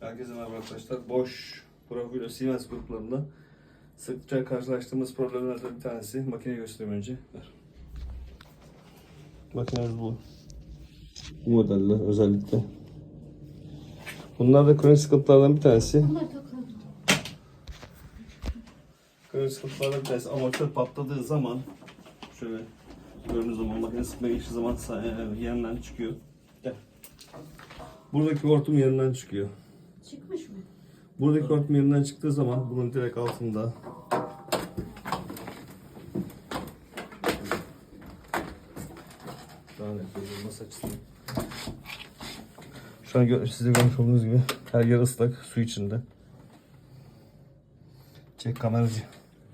Herkese merhaba arkadaşlar. Boş Profilo Siemens gruplarında sıkça karşılaştığımız problemlerden bir tanesi. Makineyi göstereyim önce. Ver. Makinemiz bu. Bu modeller özellikle. Bunlar da kronik sıkıntılardan bir tanesi. Kronik sıkıntılardan bir tanesi. Amatör patladığı zaman şöyle gördüğünüz zaman makine sıkmaya geçtiği zaman e, yerinden çıkıyor. Gel. Buradaki hortum yerinden çıkıyor. Çıkmış mı? Buradaki hortum yerinden çıktığı zaman bunun direkt altında Daha net açısından. Şu an gö- siz de görmüş olduğunuz gibi her yer ıslak su içinde. Çek kameracı.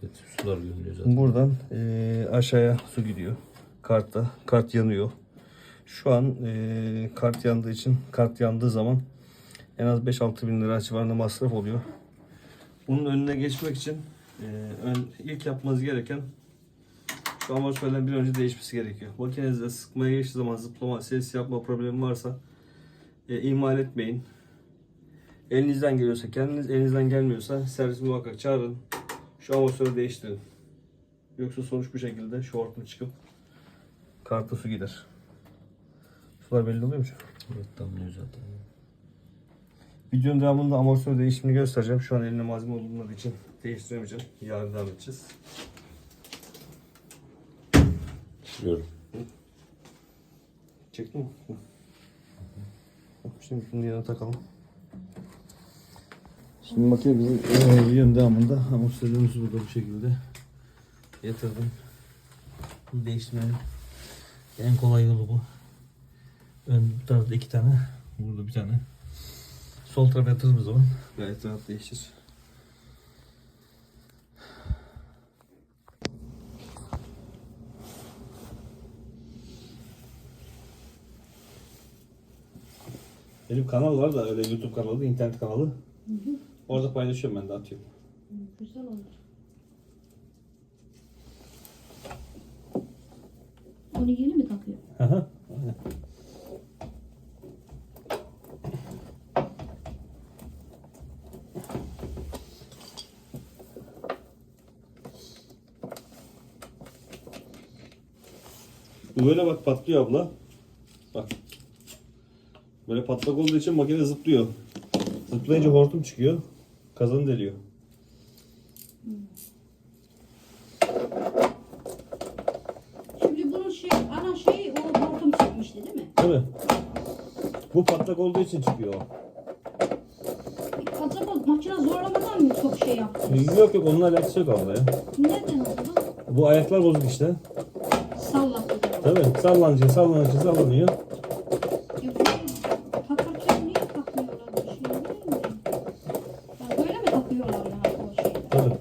Evet, sular görünüyor zaten. Buradan eee, aşağıya su gidiyor. Kartta. Kart yanıyor. Şu an eee, kart yandığı için kart yandığı zaman en az 5-6 bin lira civarında masraf oluyor. Bunun önüne geçmek için eee, ön, ilk yapmanız gereken şu amortisörlerin bir önce değişmesi gerekiyor. Makinenizde sıkmaya geçtiği zaman zıplama, ses yapma problemi varsa e, ihmal etmeyin. Elinizden geliyorsa kendiniz, elinizden gelmiyorsa servis muhakkak çağırın. Şu amortisörü değiştirin. Yoksa sonuç bu şekilde şu hortum çıkıp kartı su gider. Sular belli oluyor mu? Evet, damlıyor zaten. Videonun devamında amortisör değişimini göstereceğim. Şu an elimde malzeme olmadığı için değiştiremeyeceğim. Yarın devam edeceğiz. Biliyorum. Çektin mi? Hı. Şimdi bunu yerine takalım. Şimdi makinemizin e, videonun devamında amortisörlerimizi burada bu şekilde yatırdım. Bunu değiştirmenin en kolay yolu bu. Ön tarafta iki tane, burada bir tane. Sol tarafa yatırdığımız zaman Gayet rahat değişir. Benim kanal var da öyle YouTube kanalı, internet kanalı. Orada paylaşıyorum ben de atıyorum. Güzel olur. Onu yeni mi takıyor? Aha, aynen. Bu böyle bak patlıyor abla. Bak. Böyle patlak olduğu için makine zıplıyor. Zıplayınca hortum çıkıyor. Kazanı deliyor. Şimdi bunun şey, ana şeyi o hortum çıkmıştı değil mi? Değil mi? Bu patlak olduğu için çıkıyor o. Acaba makine zorlamadan mı çok şey yaptı? Yok yok onunla alakası yok abla ya. Neden oldu? Bu ayaklar bozuk işte. Sallattı. Tabii sallanıyor sallanıyor sallanıyor. Ya bunu takarken niye takmıyorlar bu şeyi değil mi? Ya böyle mi takıyorlar yani o şeyi? Tabii.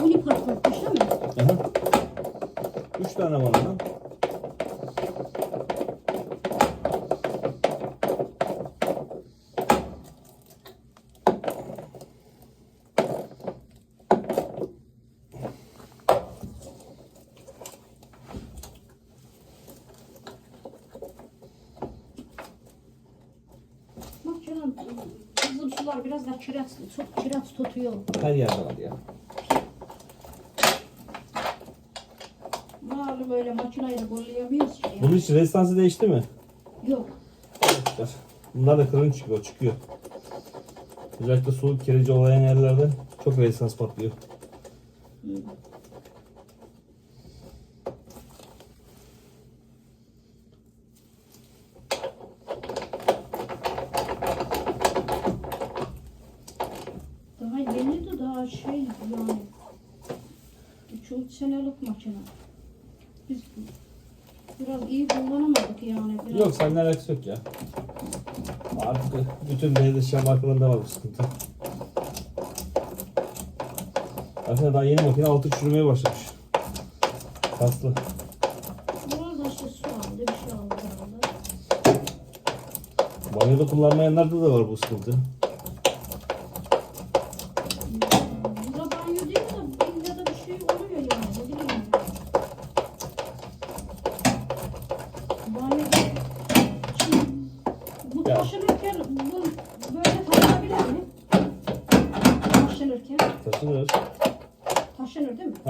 Bunu patlatmış değil mi? Aha. Üç tane var lan. Bak canım bizim sular biraz da kireç, çok kireç tutuyor. Her yerde var ya. Bağlı böyle makineyle bollayamıyoruz ki. Bunun için rezistansı değişti mi? Yok. Bunlar da kırın çıkıyor, çıkıyor. Özellikle soğuk kireci olan yerlerde çok rezistans patlıyor. Daha yeni de daha şey yani. 3 senelik makine. Biz biraz iyi kullanamadık yani. Seninle alakası yok ya. Artık bütün beyaz eşya markalarında var bu sıkıntı. Aslında daha yeni makine altı çürümeye başlamış. Kaslı. Biraz da işte su aldı, bir şey aldı. Banyoda kullanmayanlarda da var bu sıkıntı. Bu da banyo değil de illa da bir şey oluyor yani. Ne bileyim.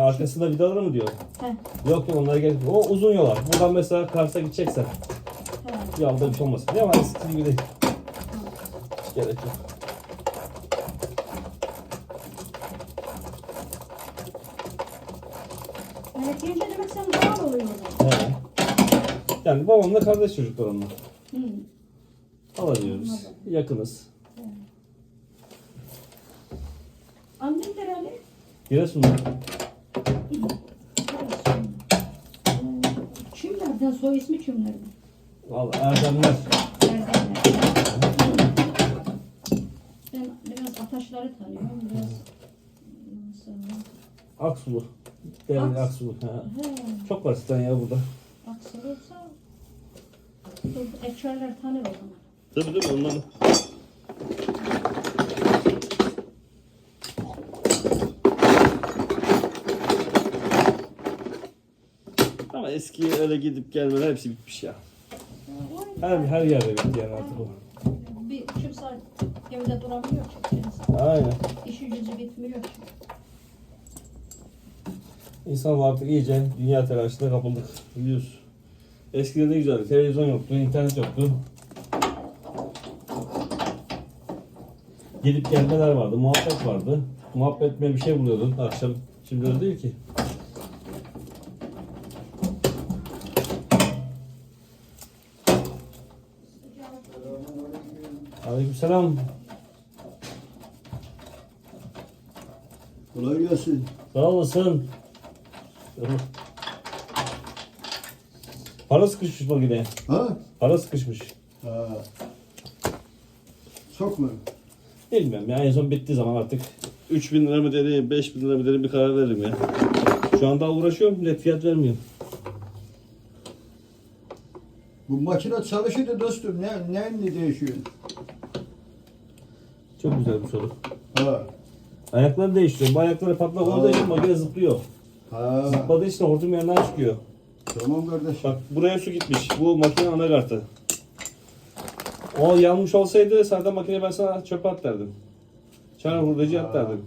Arkasında vidaları mı diyor? He. Yok yok onlara gerek yok. O uzun yola. Buradan mesela Kars'a gideceksen He. yolda bir şey olmasın. Ne var eskisi gibi değil. Hiç gerek yok. Evet yenge demek sen doğal oluyor. He. Yani babamla kardeş çocuklar onlar. Hı. Anladım. Yakınız. Annen nereli? Giresun'da. Kimlerden soy ismi kimlerden? Valla Erdemler. Ben biraz ataşları tanıyorum. Biraz mesela. Aksulu. Değerli Aks- Aksulu. Ha. He, Çok var sizden ya burada. aksılırsa bu ekşerler tanır o zaman. Tabii değil mi? Ondan. Eski öyle gidip gelmeler hepsi bitmiş ya. Her her yerde bitti yani artık o. Bir kimse evde duramıyor çünkü insan. Aynen. İşi gücü bitmiyor çünkü. İnsan artık iyice dünya telaşına kapıldık. Biliyoruz. Eskiden ne güzeldi. Televizyon yoktu, internet yoktu. Gidip gelmeler vardı, muhabbet vardı. Muhabbetme bir şey buluyordun akşam. Şimdi öyle değil ki. Aleykümselam. Kolay gelsin. Sağ olasın. Para sıkışmış makineye. Ha? Para sıkışmış. Ha. Çok mu? Bilmiyorum ya en son bittiği zaman artık 3000 lira mı dedi, 5000 lira mı dedi bir karar veririm ya. Şu anda uğraşıyorum, net fiyat vermiyorum. Bu makine çalışıyordu dostum. Ne, ne, ne değişiyor? Çok güzel bir soru. Ha. Ayakları değiştiriyorum. Bu ayakları patlak olduğu için makine zıplıyor. Ha. Zıpladığı için hortum yerinden çıkıyor. Tamam kardeşim. Bak buraya su gitmiş. Bu makine anakartı. O yanmış olsaydı zaten makineyi ben sana çöpe at derdim. Çana hurdacı at derdim.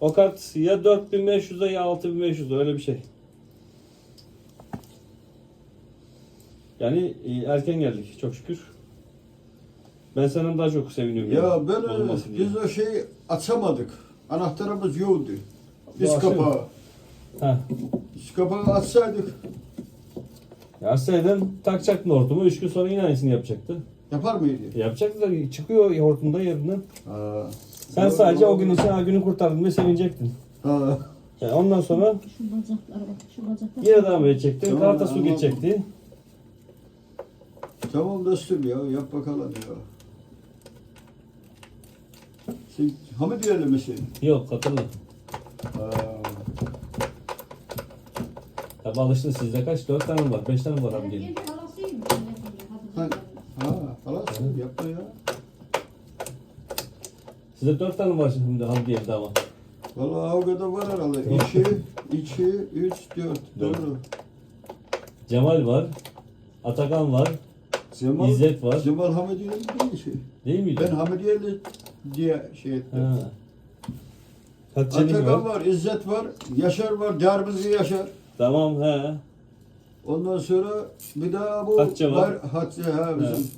O kart ya 4500'de ya 6500'de öyle bir şey. Yani e, erken geldik çok şükür. Ben senden daha çok seviniyorum. Ya yani, ben olması diye. biz o şeyi açamadık. Anahtarımız yoktu. Biz akşam- kapağı. Ha. Biz kapağı açsaydık Ya sen takacaktın hortumu 3 gün sonra yine aynısını yapacaktı. yapar mıydı? Yapacaktı da çıkıyor hortumda yerinden. Ha. Sen sadece o gün için ha günü kurtardın ve sevinecektin. Ha. Yani ondan sonra Şu bacaklara bak, şu bacaklar. Yine devam edecektin. Tamam, Karta su geçecekti. Tamam dostum ya yap bakalım ya. Sen Hamid yerli misin? Yok katıldı. Ha. Tabi alıştın sizde kaç? Dört tane mi var? Beş tane mi var abi Ben gelin? Ha. Ha. Halas yapma ya. Sizde dört tane mi var şimdi Hamdi diye ama. Vallahi o kadar var herhalde. İki, iki, üç, dört. Dört. Doğru. Cemal var. Atakan var. Cemal, İzzet var. Cemal Hamidiyeli değil şey. Değil miydi? Ben Hamidiyeli diye şey ettim. Ha. Hatice'nin Atakan var. var, İzzet var, Yaşar var, Derbizi Yaşar. Tamam he. Ondan sonra bir daha bu Hatice var. Hatice ha bizim.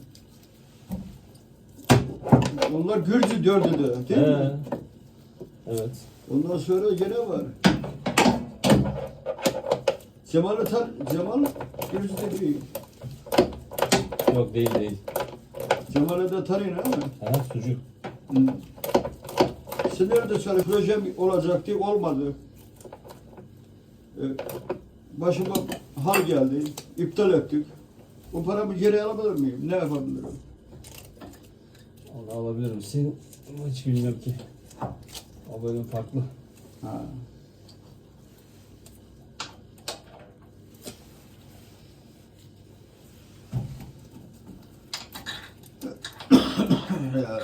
Onlar Gürcü dördü de değil He. mi? Evet. Ondan sonra gene var. Cemal'ı tar Cemal Gürcü de değil. Yok değil değil. Cemal'ı da tarayın ama. Ha sucuk. Nerede çalış projem olacaktı olmadı. Ee, başıma hal geldi. iptal ettik. O paramı geri alabilir miyim? Ne yapabilirim? Onu alabilir misin? Hiç bilmiyorum ki. O bölüm farklı. Ha. Ya,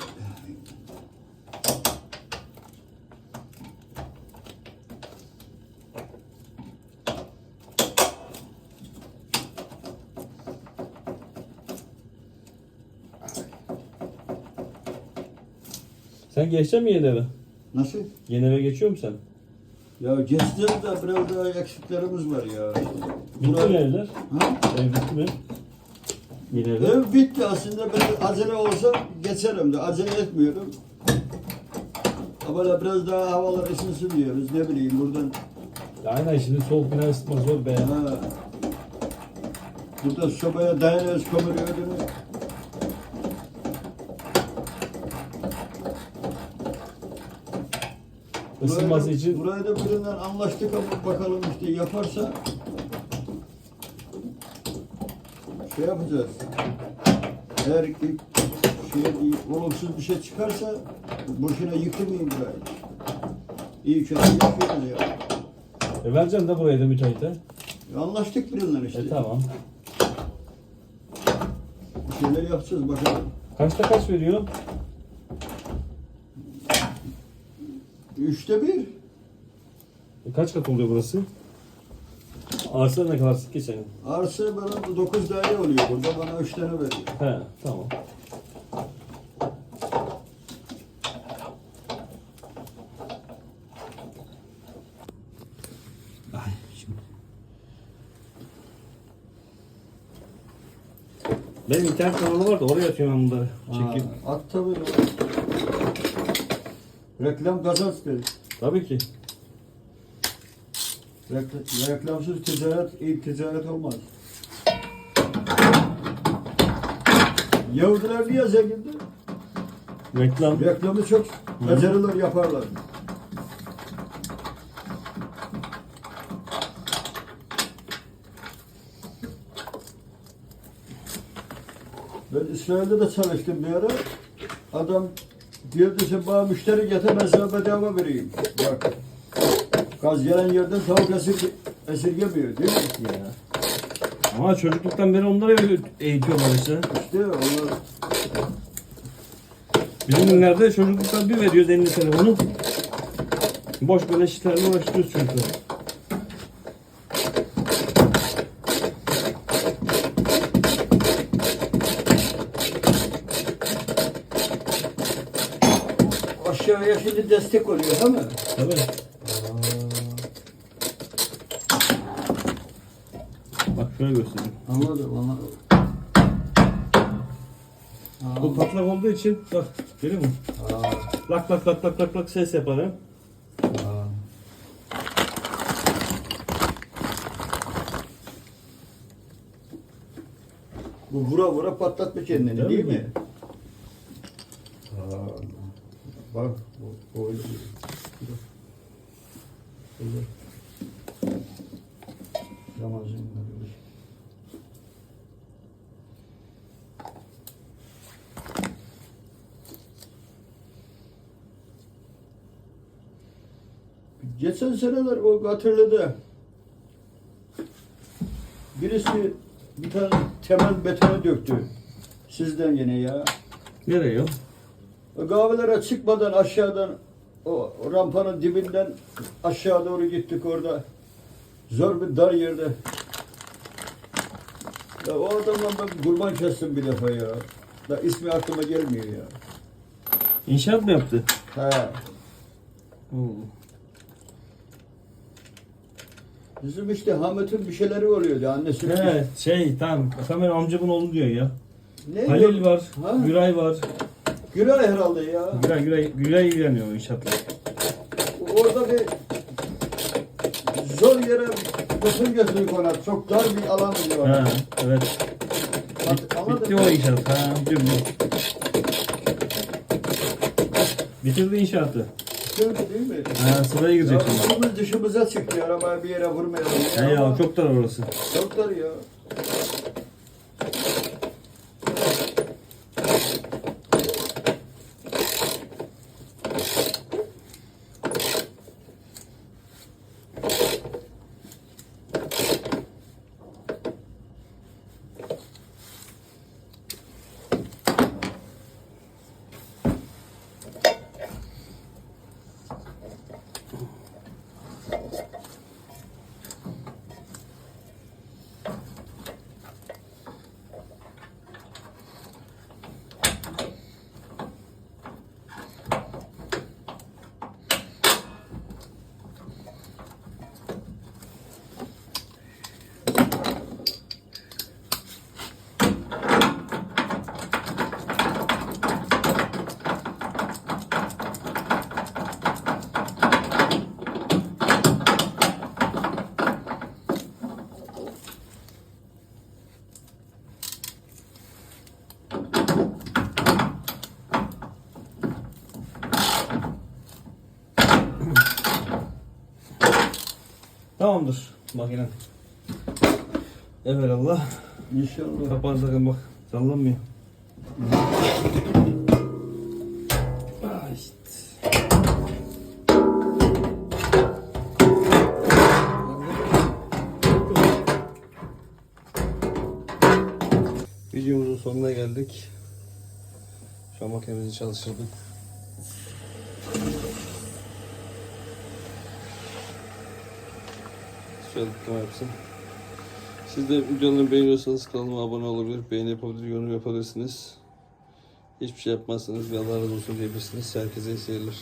Sen geçeceksin mi yeni eve? Nasıl? Yeni eve geçiyor musun sen? Ya geçti de biraz daha eksiklerimiz var ya. Bitti mi Burayı- evler? Ha? Ev bitti mi? Yine evler. Ev bitti aslında biraz acele olsa geçerim de acele etmiyorum. Ama biraz daha havalar ısınsın diyoruz ne bileyim buradan. Ya Aynen şimdi soğuk bina ısıtmak zor be. Ha. Burada sobaya dayanıyoruz kömür ödünü. Isınması için Burayı da birinden anlaştık ama bakalım işte yaparsa şey yapacağız. Eğer ilk şey olumsuz bir şey çıkarsa boşuna yıkılmayayım burayı. İyi kötü yapıyoruz ya. e, vereceksin de buraya da müteahhite. Anlaştık birinden işte. E tamam. Bir şeyler yapacağız bakalım. Kaçta kaç veriyor? Üçte bir. E, kaç kat oluyor burası? Arsa ne kadar sık geçen? Arsa bana dokuz daire oluyor burada. Bana üç tane veriyor. He tamam. Ay şimdi. Benim internet kanalı var da oraya atıyorum ben bunları. Çekip. At tabii. Reklam kazanç dedi. Tabii ki. Rekl- reklamsız ticaret, iyi ticaret olmaz. Yahudiler niye zengindi? Reklam. Reklamı çok beceriler yaparlar. Ben İsrail'de de çalıştım bir ara. Adam diyordu sen bana müşteri getir ben sana bedava vereyim. Bak. Gaz gelen yerden tavuk esir, esirgemiyor değil mi? Ya. Ama çocukluktan beri onları eğitiyorlar işte. İşte onlar Bizim günlerde çocukluktan bir veriyoruz eline telefonu. Boş böyle işlerle uğraştırıyoruz çocukları. Aşağıya şimdi destek oluyor değil mi? Tabii. Bak şöyle göstereyim. Anladım anladım. Bu patlak olduğu için bak görüyor musun? Aa, Lak lak lak lak lak lak ses yapar ha. aa. Bu vura vura patlatma kendini Tabii değil ki. mi? Aa, bak bu öyle bir- Öyle. Ramazan böyle. Geçen seneler o hatırladı. Birisi bir tane temel betona döktü. Sizden yine ya. Nereye? O kahvelere çıkmadan aşağıdan o rampanın dibinden aşağı doğru gittik orada. Zor bir dar yerde. Ya o adamla ben kurban kestim bir defa ya. Da ismi aklıma gelmiyor ya. İnşaat mı yaptı? He. Oo. Bizim işte Hamet'in bir şeyleri oluyordu annesi. He şey tamam. Kamer amcamın oğlu diyor ya. Ne? Halil var, Ha? Güray var. Gülay herhalde ya. Güray, Güray, Güray ilgileniyor inşaatla. Orada bir zor yere bütün götürdük ona. Çok dar bir alan diyor. Ha, evet. Anladın Bitti mı? o inşaat. Ha, biliyorum. Bitirdi inşaatı. Değil mi? Ha, sıraya Ya girecek şimdi. dışımıza çıktı. Arabaya bir yere vurmayalım. He ya çok dar orası. Çok dar ya. Tamamdır makine. Evet Allah. İnşallah. Kapağı takın bak. Sallanmıyor. Videomuzun sonuna geldik. Şu an makinemizi çalıştırdık. Şöyle tıklama yapsın. Siz de videoları beğeniyorsanız kanalıma abone olabilir, beğeni yapabilir, yorum yapabilirsiniz. Hiçbir şey yapmazsanız bir Allah olsun diyebilirsiniz. Herkese iyi seyirler.